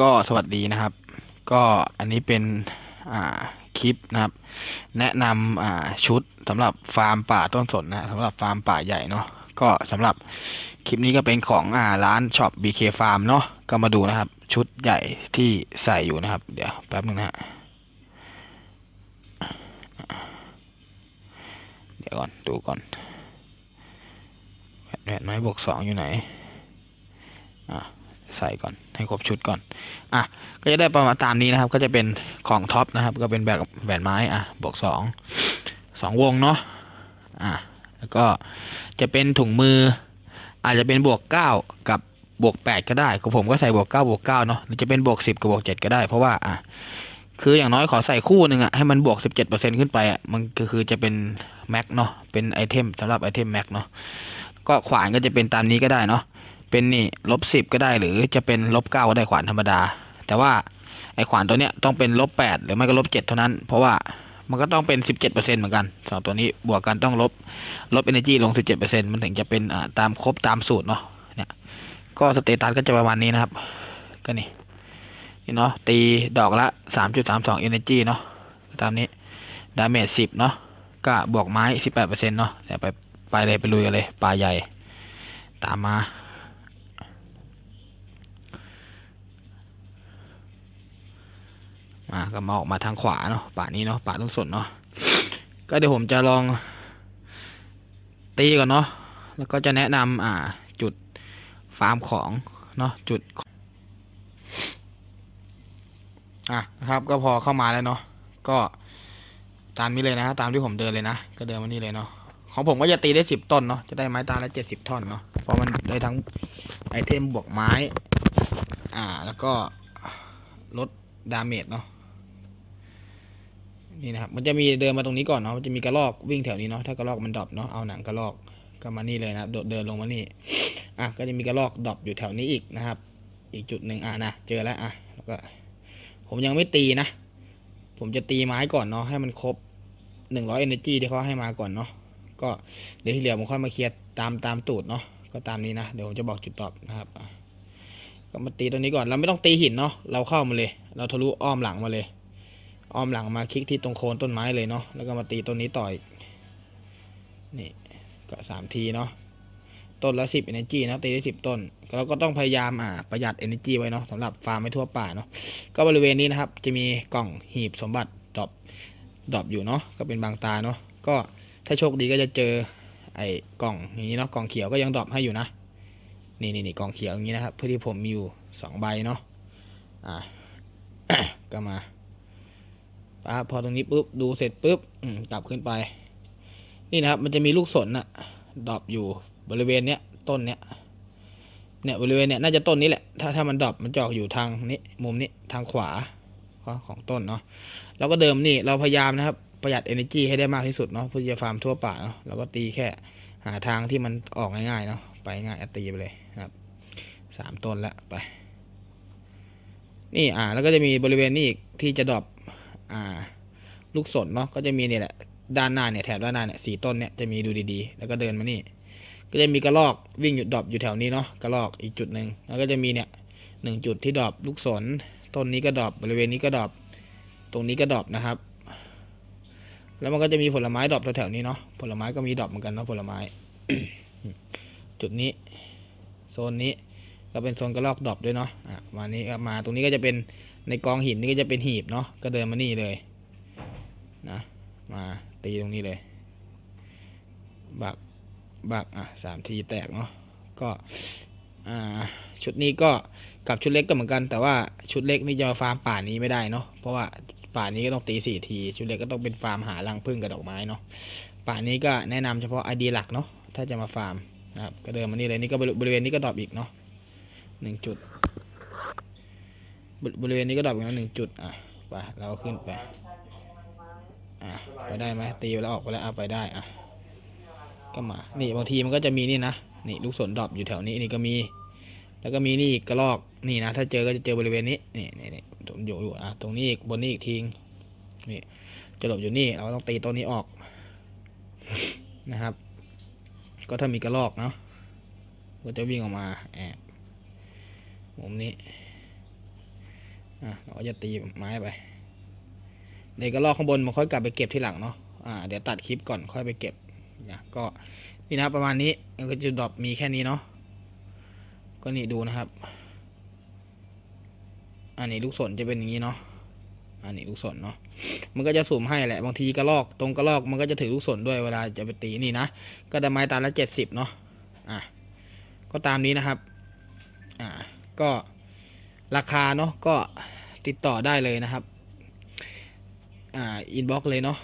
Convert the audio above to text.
ก็สวัสดีนะครับ ก็อันนี้เป็นอ่าคลิปนะครับ แนะนำอ่าชุดสำหรับฟาร์มป่าต้นสนนะสำหรับฟาร์มป่าใหญ่เนาะก็สำหรับคลิปนี้ก็เป็นของอ่าร้านช็อป BK Farm เนาะก็มาดูนะครับ ชุดใหญ่ที่ใส่อยู่นะครับ เดี๋ยวแป๊บนึงนะฮะเดี๋ยวก่อนดูก่อนแหวนแหวนไม้บวกสองอยู่ไหนอะ ใส่ก่อนให้ครบชุดก่อนอะก็จะได้ประมาณตามนี้นะครับ ก็จะเป็นของท็อปนะครับ ก็เป็นแบบแหวนไม้อะบวกสองสองวงเนาะอะแล้วก็จะเป็นถุงมือ อาจจะเป็นบวกเก้ากับบวกแปดก็ได้ของผมก็ใส่บวกเก้าบวกเก้าเนาะหรือจะเป็นบวกสิบกับบวกเจ็ดก็ได้ เพราะว่าอะคืออย่างน้อยขอใส่คู่หนึ่งอะให้มันบวกสิบเจ็ดเปอร์เซ็นขึ้นไปอะมันก็คือจะเป็นแม็กเนาะเป็นไอเทมสำหรับไอเทมแม็กเนาะก็ขวานก็จะเป็นตามนี้ก็ได้เนาะ เป็นนี่ลบสิบก็ได้หรือจะเป็นลบเก้าก็ได้ขวานธรรมดา แต่ว่าไอขวานตัวเนี้ยต้องเป็นลบแปดหรือไม่ก็ลบเจ็ดเท่านั้น เพราะว่ามันก็ต้องเป็นสิบเจ็ดเปอร์เซ็นเหมือนกันสองตัวนี้บวกกันต้องลบลบเอเนจีลงสิบเจ็ดเปอร์เซ็นมันถึงจะเป็นอ่าตามครบตามสูตรเนาะเนี่ยก็สเตตัสก็จะประมาณนี้นะครับ ก็นี่นี่เนาะตีดอกละสามจุดสามสองเอเนจีเนาะตามนี้ดาเมจสิบเนาะก็บวกไม้สิบแปดเปอร์เซ็นต์เนาะเดี๋ยวไปไปเลยไปลุยกันเลยปลาใหญ่ ตามมา่าก็มาออกมาทางขวาเนาะป่านี้เนาะป่าต้นสนเนาะก็เดี๋ยวผมจะลองตีก่อนเนาะแล้วก็จะแนะนำอ่าจุดฟาร์มของเนาะจุดอะนะครับก็พอเข้ามาแล้วเนาะก็ตามนี้เลยนะตามที่ผมเดินเลยนะ ก็เดินมานี่เลยเนาะของผมก็จะตีได้สิบต้นเนาะจะได้ไม้ตาละเจ็ดสิบท่อนเนาะเพราะมันได้ทั้งไอเทมบวกไม้ อ่าแล้วก็ลดดาเมจเนาะ นี่นะครับ มันจะมีเดินมาตรงนี้ก่อนเนาะ มันจะมีกระรอกวิ่งแถวนี้เนาะ ถ้ากระรอกมันดรอปเนาะ เอาหนังกระรอกก็มานี่เลยนะครับโดดเดินลงมานี่ อะ ก็จะมีกระรอกดรอปอยู่แถวนี้อีกนะครับ อีกจุดหนึ่งอะนะ เจอแล้วอะ แล้วก็ ผมยังไม่ตีนะ ผมจะตีไม้ก่อนเนาะ ให้มันครบหนึ่งร้อยเอเนจีที่เขาให้มาก่อนเนาะ ก็เดี๋ยวที่เหลือผมค่อยมาเคลียร์ตามตามตูดเนาะ ก็ตามนี้นะ เดี๋ยวผมจะบอกจุดตอบนะครับก็มาตีตัวนี้ก่อน เราไม่ต้องตีหินเนาะ เราเข้ามาเลย เราทะลุอ้อมหลังมาเลย อ้อมหลังมาคลิกที่ตรงโคนต้นไม้เลยเนาะแล้วก็มาตีต้นนี้ต่ออีกนี่ก็สามทีเนาะต้นละสิบ energy นะตีได้สิบต้นเราก็ต้องพยายามอ่าประหยัด energy ไว้เนาะสำหรับฟาร์มไม่ทั่วป่าเนาะก็บริเวณนี้นะครับ จะมีกล่องหีบสมบัติดรอปดรอปอยู่เนาะก็เป็นบางตาเนาะก็ถ้าโชคดีก็จะเจอไอ้กล่องอย่างนี้เนาะกล่องเขียวก็ยังดรอปให้อยู่นะนี่นี่นี่กล่องเขียวอย่างนี้นะครับเพื่อที่ผมมีอยู่สองใบเนาะอ่าก็มา ปั๊บพอตรงนี้ปุ๊บดูเสร็จปุ๊บกลับขึ้นไป นี่นะครับ มันจะมีลูกสนอะดรอปอยู่บริเวณเนี้ยต้นเนี้ยเนี่ยบริเวณเนี้ยน่าจะต้นนี้แหละ ถ้าถ้ามันดรอปมันจะอกอยู่ทางนี้มุมนี้ทางขวาของต้นเนาะเราก็เดิมนี่เราพยายามนะครับประหยัด energy ให้ได้มากที่สุดเนาะเพื่อจะฟาร์มทั่วป่าเนาะเราก็ตีแค่หาทางที่มันออกง่ายๆเนาะไปง่ายตีไปเลยนะครับสามต้นล้วไป นี่อ่าแล้วก็จะมีบริเวณนี้อีกที่จะดรอป อ่า ลูกสนเนาะก็จะมีเนี่ยแหละด้านหน้าเนี่ยแถบด้านหน้าเนี่ยสี่ต้นเนี่ยจะมีดูดีๆ แล้วก็เดินมานี่ ก็จะมีกระรอกวิ่งอยู่ดรอปอยู่แถวนี้เนาะกระรอกอีกจุดหนึ่งแล้วก็จะมีเนี่ยหนึ่งจุดที่ดรอปลูกสนต้นนี้ก็ดรอปบริเวณนี้ก็ดรอปตรงนี้ก็ดรอปนะครับ แล้วมันก็จะมีผลไม้ดรอปแถวๆนี้เนาะผลไม้ก็มีดรอปเหมือนกันเนาะผลไม้ จุดนี้โซนนี้ก็เป็นโซนกระรอกดรอปด้วยเนาะอะมานี้มาตรงนี้ก็จะเป็น ในกองหินนี่ก็จะเป็นหีบเนาะก็เดินมานี่เลยนะมาตีตรงนี้เลย บักบักอะสามทีแตกเนาะก็อ่าชุดนี้ก็กับชุดเล็กก็เหมือนกัน แต่ว่าชุดเล็กนี่จะมฟาร์มป่านี้ไม่ได้เนาะเพราะว่าป่านี้ก็ต้องตีสี่ที ชุดเล็กก็ต้องเป็นฟาร์มหารังผึ้งกับดอกไม้เนาะป่านี้ก็แนะนำเฉพาะไอเดียหลักเนาะถ้าจะมาฟาร์มนะครับก็เดินมานี่เลยนี่ก็บริเวณนี้ก็ดรอปอีกเนาะหนึ่งจุด บริเวณนี้ก็ดรอปอีกแล้วหนึ่งจุด อะ ไปเราขึ้นไป อะ ไปได้ไหมตีไปแล้วออกไปแล้วเอาไปได้ อะ ก็มา นี่บางทีมันก็จะมีนี่นะ นี่ลูกศรดรอปอยู่แถวนี้ นี่ก็มี แล้วก็มีนี่อีกระลอก นี่นะ ถ้าเจอก็จะเจอบริเวณนี้ นี่นี่นี่ตรงอยู่อยู่อะ ตรงนี้อีก บนนี้อีกทีนี่ จะหลบอยู่นี่ เราต้องตีตัวนี้ออก นะครับ ก็ถ้ามีกระลอกเนาะ ก็จะวิ่งออกมา แอบ มุมนี้ อะเราจะตีไม้ไปเดี๋ยวก็ลอกข้างบนมันค่อยกลับไปเก็บทีหลังเนาะอ่าเดี๋ยวตัดคลิปก่อนค่อยไปเก็บนะก็นี่นะประมาณนี้มันก็จะดรอปมีแค่นี้เนาะก็นี่ดูนะครับ อันนี้ลูกศรจะเป็นอย่างนี้เนาะอันนี้ลูกศรเนาะมันก็จะสุ่มให้แหละบางทีกระลอกตรงกระลอกมันก็จะถือลูกศรด้วยเวลาจะไปตีนี่นะก็ได้ไม้ตาละเจ็ดสิบเนาะอะก็ตามนี้นะครับอ่าก็ราคาเนาะก็ ติดต่อได้เลยนะครับ อ่า อินบ็อกซ์เลยเนาะ